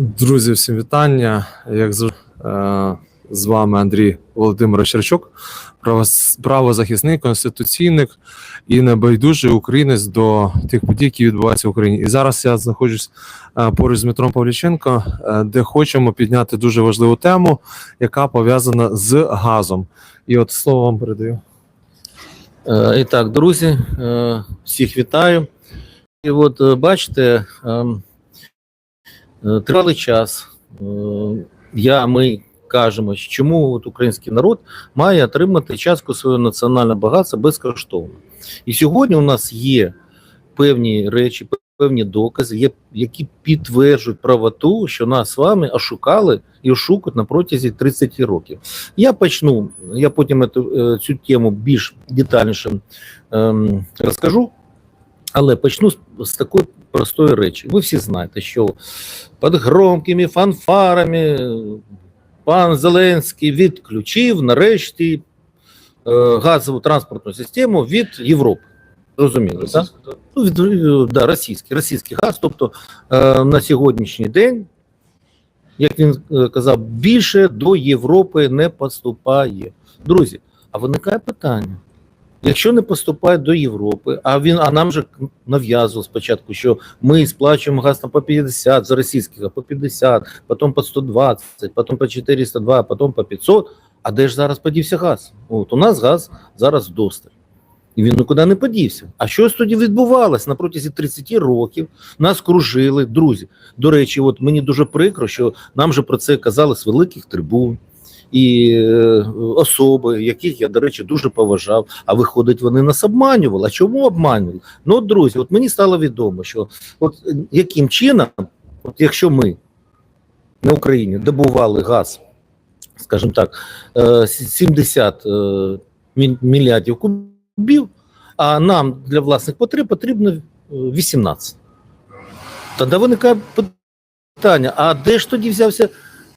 Друзі, всім вітання. Як завжди, е, з вами Андрій Володимирович Рачок, правозахисник, конституційник і небайдужий українець до тих подій, які відбуваються в Україні. І зараз я знаходжусь е, поруч з Дмитром Павліченко, е, де хочемо підняти дуже важливу тему, яка пов'язана з газом. І от слово вам передаю. І так, друзі, всіх вітаю. І от бачите, ем, тривалий час е, я, ми кажемо, чому от український народ має отримати частку свого національного багатства безкоштовно. І сьогодні у нас є певні речі, певні докази, є, які підтверджують правоту, що нас з вами ошукали і ошукують на протязі 30 років. Я почну, я потім ету- е, цю тему більш детальніше ем, розкажу, але почну з, з такої простої речі. Ви всі знаєте, що під громкими фанфарами пан Зеленський відключив нарешті е, газову транспортну систему від Європи. Розуміли, так? Ну, від, е, да, російський, російський газ. Тобто е, на сьогоднішній день, як він е, казав, більше до Європи не поступає. Друзі, а виникає питання. Якщо не поступає до Європи, а він а нам же нав'язував спочатку, що ми сплачуємо газ там по 50 за російський газ по 50, потім по 120, потім по 402, потім по 500. А де ж зараз подівся газ? От у нас газ зараз досталь. І він нікуди не подівся. А щось тоді відбувалось на протязі 30 років. Нас кружили, друзі. До речі, от мені дуже прикро, що нам же про це казали з великих трибун і е, особи, яких я, до речі, дуже поважав. А виходить, вони нас обманювали. А чому обманювали? Ну, от, друзі, от мені стало відомо, що от е, яким чином, от якщо ми на Україні добували газ, скажімо так, е, 70 е, мільярдів кубів, а нам для власних потреб потрібно е, 18. Тоді виникає питання: а де ж тоді взявся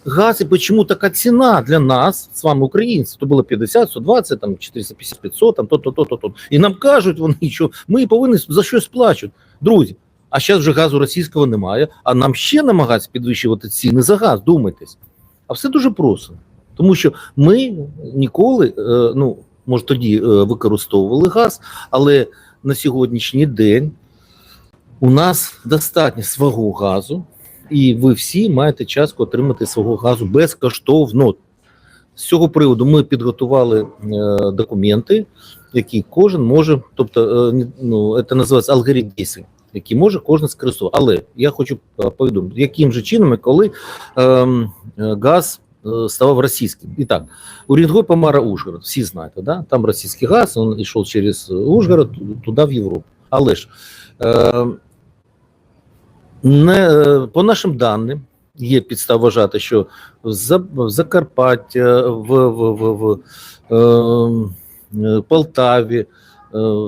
газ і чому така ціна для нас, з вами, українців? То було 50, 120, там 450, 500, там то-то, то-то, то. І нам кажуть вони, що ми повинні за щось сплачувати. Друзі, а зараз вже газу російського немає, а нам ще намагаються підвищувати ціни за газ, думайтесь. А все дуже просто. Тому що ми ніколи, е, ну, може, тоді е, використовували газ, але на сьогоднішній день у нас достатньо свого газу, і ви всі маєте частку отримати свого газу безкоштовно. З цього приводу ми підготували е, документи, які кожен може, тобто, е, ну, це називається алгоритм дій, які може кожен скористувати. Але я хочу е, повідомити, яким же чином і коли ем, газ ставав російським. І так, Урінгой Помара Ужгород, всі знаєте, да? там російський газ, він йшов через Ужгород туди в Європу. Але ж е, не, е, по нашим даним, є підстав вважати, що в За- в Закарпаття, в, в, в, в е, е, Полтаві, е,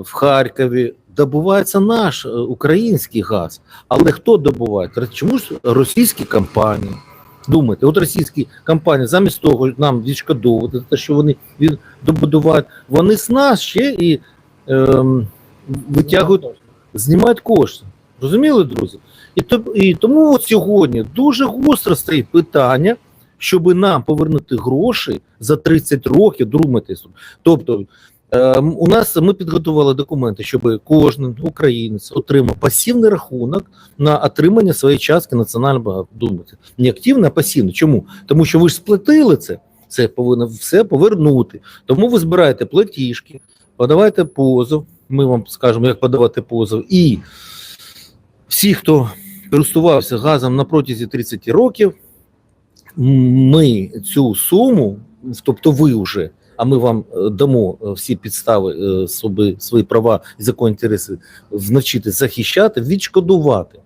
в Харкові добувається наш е, український газ. Але хто добуває? Чому ж російські компанії? Думайте, от російські компанії, замість того, нам відшкодовувати те, що вони добудувають, вони з нас ще і ем, витягують, знімають кошти. Розуміли, друзі? І, то, і тому от сьогодні дуже гостро стоїть питання, щоб нам повернути гроші за 30 років, думайте. Тобто, е, у нас ми підготували документи, щоб кожен українець отримав пасивний рахунок на отримання своєї частки національного. Думайте, не активне, а пасивне. Чому? Тому що ви ж сплатили це, це повинно все повернути. Тому ви збираєте платіжки, подавайте позов. Ми вам скажемо, як подавати позов. І всі, хто користувався газом на протязі 30 років, ми цю суму, тобто ви вже, а ми вам е, дамо е, всі підстави е, собі, свої права і законні інтереси навчити захищати, відшкодувати.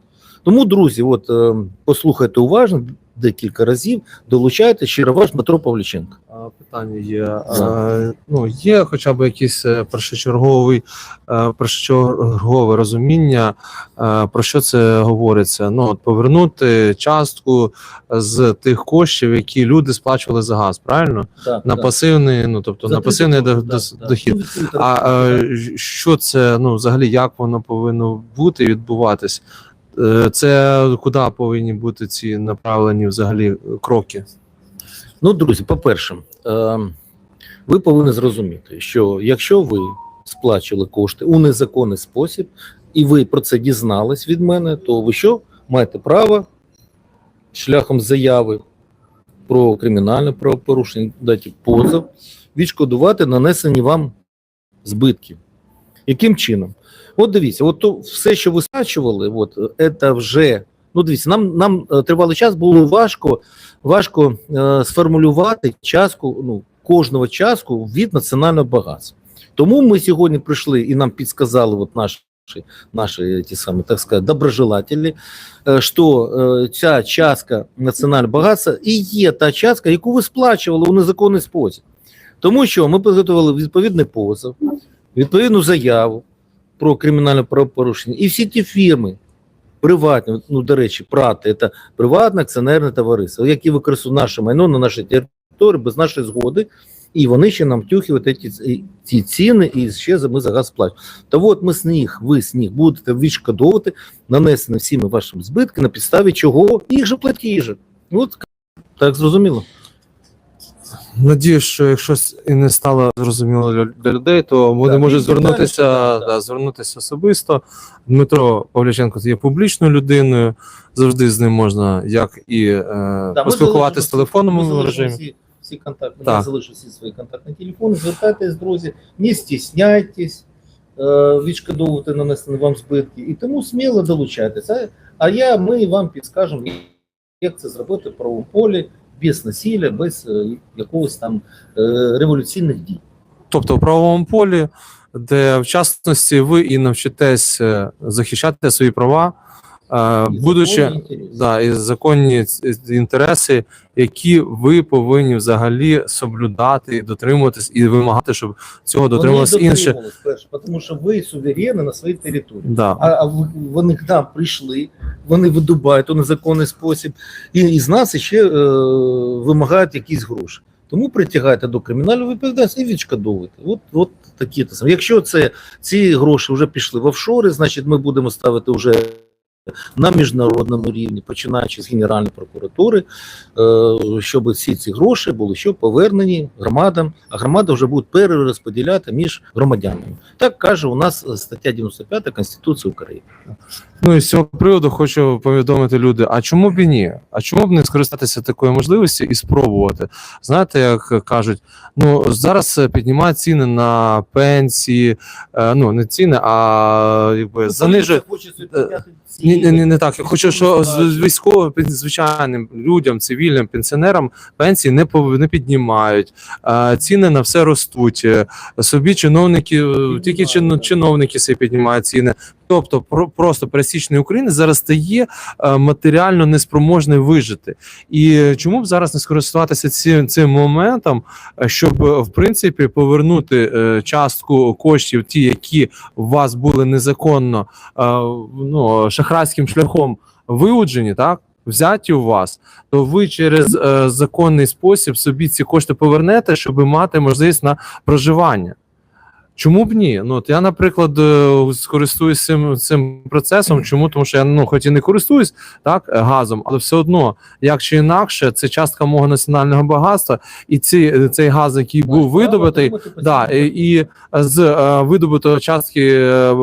Тому, друзі, от е, послухайте уважно декілька разів, долучайте щиро ваш Дмитро Павліченко. Питання є. Е, ну, є хоча б якийсь е, першочерговий, е, першочергове розуміння, е, про що це говориться. Ну, от повернути частку з тих коштів, які люди сплачували за газ, правильно? Так, На пасивний, ну тобто на пасивний до- до- дохід. А е, що це ну взагалі як воно повинно бути і відбуватись? Е, Це куди повинні бути ці направлені взагалі кроки? Ну, друзі, по-перше, е, ви повинні зрозуміти, що якщо ви сплачували кошти у незаконний спосіб, і ви про це дізнались від мене, то ви що маєте право шляхом заяви про кримінальне правопорушення, дати позов, відшкодувати нанесені вам збитки. Яким чином? От дивіться, от то все, що ви сплачували, от це вже. Ну, дивіться, нам, нам е, тривалий час було важко важко е, сформулювати частку, ну, кожного частку від національного багатства. Тому ми сьогодні прийшли і нам підсказали от наші, наші ті самі, так сказати, доброжелателі, е, що е, ця частка національного багатства і є та частка, яку ви сплачували у незаконний спосіб. Тому що ми підготували відповідний позов, відповідну заяву про кримінальне правопорушення, і всі ті фірми, приватні, ну, до речі, прати, це приватне акціонерне товариство, які використовують наше майно на нашій території без нашої згоди, і вони ще нам втюхують ці, ці ціни, і ще ми за газ сплачуємо. То от ми них, ви них будете відшкодовувати нанесені всіми вашими збитки, на підставі чого їх же платіжі. От так зрозуміло. Надію, що якщо і не стало зрозуміло для, людей, то вони Так, можуть звернутися, да, звернутися особисто. Дмитро Павляченко є публічною людиною. Завжди з ним можна як і е, Да, поспілкуватися з залишимо- телефоном в залишимо режимі. Всі, всі контакти, Так. я залишу всі свої контактні телефони, звертайтесь, друзі, не стісняйтесь е, відшкодовувати нанесені вам збитки, і тому сміло долучайтеся. А я, ми вам підскажемо, як це зробити в правовому полі, без насилля, без е, якогось там е, революційних дій. Тобто в правовому полі, де в частності ви і навчитесь е, захищати свої права, будучи законні інтереси. да, і законні інтереси, які ви повинні взагалі соблюдати і дотримуватись, і вимагати, щоб цього дотримувалось Вони інше. тому що ви суверенні на своїй території. Да. А, а вони к нам прийшли, вони видобувають у незаконний спосіб, і, і з нас ще е, вимагають якісь гроші. Тому притягайте до кримінальної відповідальності і відшкодовуйте. От, от такі те саме. Якщо це ці гроші вже пішли в офшори, значить ми будемо ставити вже на міжнародному рівні, починаючи з Генеральної прокуратури, е, щоб всі ці гроші були що повернені громадам, а громада вже буде перерозподіляти між громадянами. Так каже у нас стаття 95 Конституції України. Ну і з цього приводу хочу повідомити люди: а чому б і ні? А чому б не скористатися такою можливістю і спробувати? Знаєте, як кажуть, ну зараз піднімають ціни на пенсії, е, ну не ціни, а якби занижують. Ні, ні, ні, не так. Я хочу, що з з військовим пен- звичайним людям, цивільним пенсіонерам пенсії не пов- не піднімають. Е, Ціни на все ростуть. Е, Собі чиновники, е, тільки чин- чиновники собі піднімають ціни. Тобто, про просто пересічний українець зараз стає е, матеріально неспроможний вижити. І чому б зараз не скористуватися цим, цим моментом, е, щоб е, в принципі повернути е, частку коштів, ті, які у вас були незаконно е, ну, шахрайським шляхом вилуджені, так? Взяті у вас, то ви через е, законний спосіб собі ці кошти повернете, щоб мати можливість на проживання. Чому б ні? Ну, от я, наприклад, е, скористуюсь цим, цим процесом. Чому? Тому що я ну, хоч і не користуюсь так, е, газом, але все одно, як чи інакше, це частка мого національного багатства, і ці, цей газ, який був видобутий, Да, і, і з е, видобутої частки е,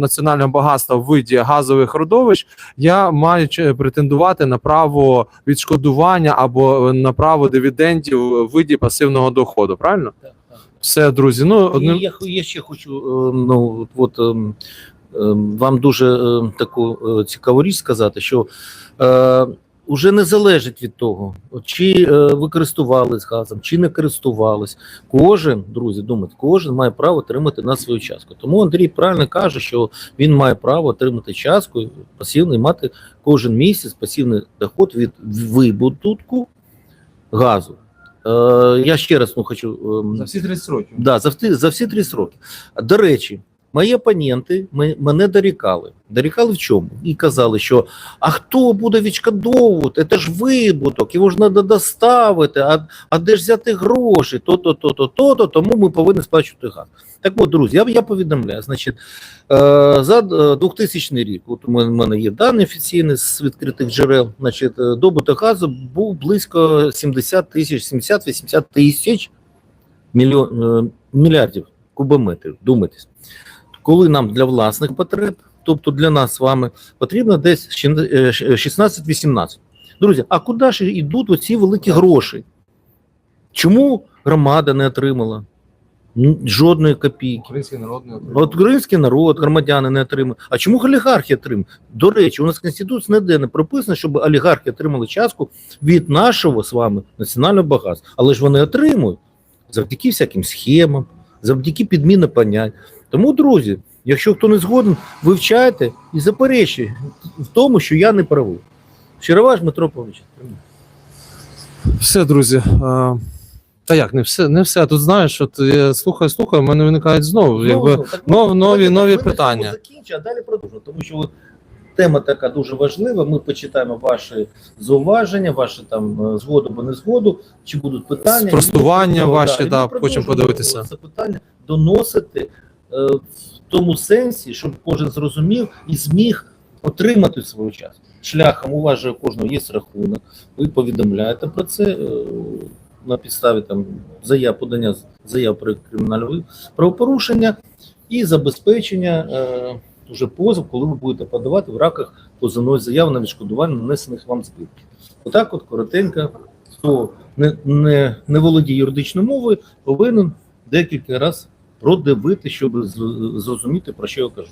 національного багатства в виді газових родовищ я маю претендувати на право відшкодування або на право дивідендів в виді пасивного доходу. Правильно? Все, друзі. Ну одним я, я ще хочу е, ну, от, ем, ем, вам дуже ем, таку е, цікаву річ сказати, що е, вже не залежить від того, чи е, ви користувались газом, чи не користувались. Кожен, друзі, думайте, кожен має право отримати на свою частку. Тому Андрій правильно каже, що він має право отримати частку пасивний, мати кожен місяць пасивний доход від вибутку газу. Е, я ще раз ну, хочу за всі 30 років. Да, за, за всі 30 років. До речі, мої опоненти мене дорікали. Дорікали в чому? І казали, що а хто буде відшкодовувати? Це ж вибуток, його ж треба доставити, а, а де ж взяти гроші? То-то, то-то, то-то, тому ми повинні сплачувати газ. Так от, друзі, я, я повідомляю, значить, е, за е, 2000 рік, от у мене, є дані офіційні з відкритих джерел, значить, е, добуток газу був близько 70 тисяч, 70-80 тисяч мільйон, е, мільярдів кубометрів. Думайтесь, коли нам для власних потреб, тобто для нас з вами, потрібно десь е, 16-18. Друзі, а куди ж йдуть оці великі гроші? Чому громада не отримала жодної копійки? Український народний От український народ, громадяни не отримали. А чому олігархи отримали? До речі, у нас в Конституції ніде не прописано, щоб олігархи отримали частку від нашого з вами національного багатства. Але ж вони отримують завдяки всяким схемам, завдяки підміни понять. Тому, друзі, якщо хто не згоден, вивчайте і заперечуйте в тому, що я не правий. Щироваш Дмитро Павлович. Все, друзі. е, Та як, не все, не все. Тут знаєш, от я слухаю, слухаю, в мене виникають знову. якби, Ну, так, нов- ну, нові- нові так, питання. закінчимо, а далі продовжимо, тому що от тема така дуже важлива. Ми почитаємо ваші зауваження, ваші там е, згоду або не згоду, чи будуть питання. Спростування І ваші, і да, хочемо подивитися. Це питання доносити в тому сенсі, щоб кожен зрозумів і зміг отримати свою частку. Шляхом у вас же у кожного є рахунок. Ви повідомляєте про це е, на підставі там заяв подання заяв про кримінальне правопорушення і забезпечення е, уже позов, коли ви будете подавати в рамках позовної заяви на відшкодування нанесених вам збитків. Отак, от коротенько, хто не, не, не володіє юридичною мовою, повинен декілька разів продивити, щоб зрозуміти, про що я кажу.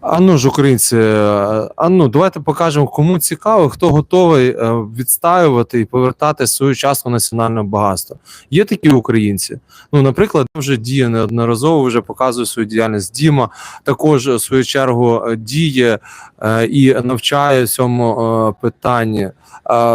А ну ж, українці, е, а ну давайте покажемо, кому цікаво, хто готовий е, відстаювати і повертати свою частку національного багатства. Є такі українці. Ну, наприклад, вже діє неодноразово, вже показує свою діяльність. Діма також в свою чергу е, діє і навчає цьому е, питанні.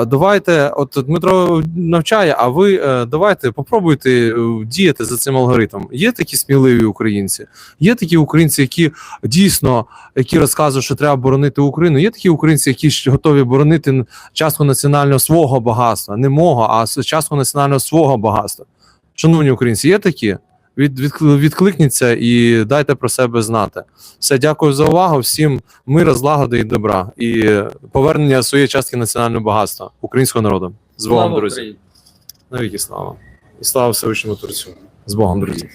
Давайте, от Дмитро навчає, а ви давайте попробуйте діяти за цим алгоритмом. Є такі сміливі українці, є такі українці, які дійсно які розказують, що треба боронити Україну. Є такі українці, які готові боронити частку національного свого багатства, не мого, а частку національного свого багатства. Шановні українці, є такі? Від, від, відкликніться і дайте про себе знати. Все, дякую за увагу. Всім мира, злагоди і добра, і повернення своєї частки національного багатства українського народу. З Богом, Слава друзі. Україні! Навіки слава. І слава Всевишньому Творцю. З Богом, друзі.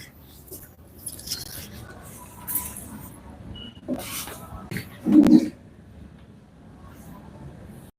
Thank you.